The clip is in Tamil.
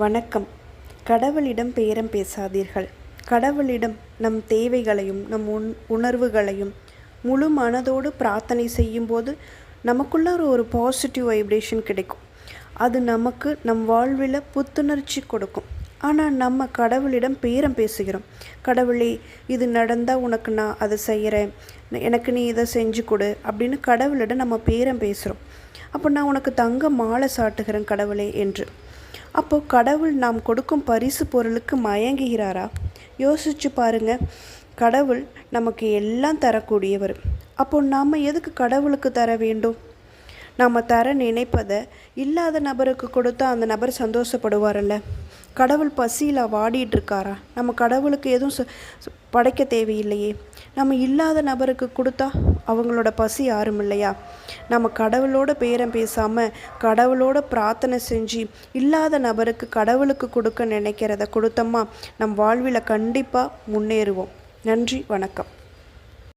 வணக்கம். கடவுளிடம் பேரம் பேசாதீர்கள். கடவுளிடம் நம் தேவைகளையும் நம் உண் உணர்வுகளையும் முழு மனதோடு பிரார்த்தனை செய்யும்போது நமக்குள்ள ஒரு பாசிட்டிவ் வைப்ரேஷன் கிடைக்கும். அது நமக்கு நம் வாழ்வில் புத்துணர்ச்சி கொடுக்கும். ஆனால் நம்ம கடவுளிடம் பேரம் பேசுகிறோம். கடவுளே இது நடந்தால் உனக்கு நான் அதை செய்கிறேன் எனக்கு நீ இதை செஞ்சு கொடு அப்படின்னு கடவுளிடம் நம்ம பேரம் பேசுகிறோம் அப்போ நான் உனக்கு தங்க மாலை சாட்டுகிறேன் கடவுளே என்று. அப்போ கடவுள் நாம் கொடுக்கும் பரிசு பொருளுக்கு மயங்குகிறாரா? யோசிச்சு பாருங்க. கடவுள் நமக்கு எல்லாம் தரக்கூடியவர். அப்போ நாம் எதுக்கு கடவுளுக்கு தர வேண்டும்? நாம் தர நினைப்பதை இல்லாத நபருக்கு கொடுத்தா அந்த நபர் சந்தோஷப்படுவார்ல கடவுள் பசியில் வாடிட்டு இருக்காரா? நம்ம கடவுளுக்கு எதுவும் ச- படைக்க தேவையில்லையே. நம்ம இல்லாத நபருக்கு கொடுத்தா அவங்களோட பசி யாரும் இல்லையா? நம்ம கடவுளோட பேரம் பேசாமல் கடவுளோட பிரார்த்தனை செஞ்சு இல்லாத நபருக்கு கடவுளுக்கு கொடுக்க நினைக்கிறத கொடுத்தோமா நம் வாழ்வில் கண்டிப்பாக முன்னேறுவோம். நன்றி வணக்கம்.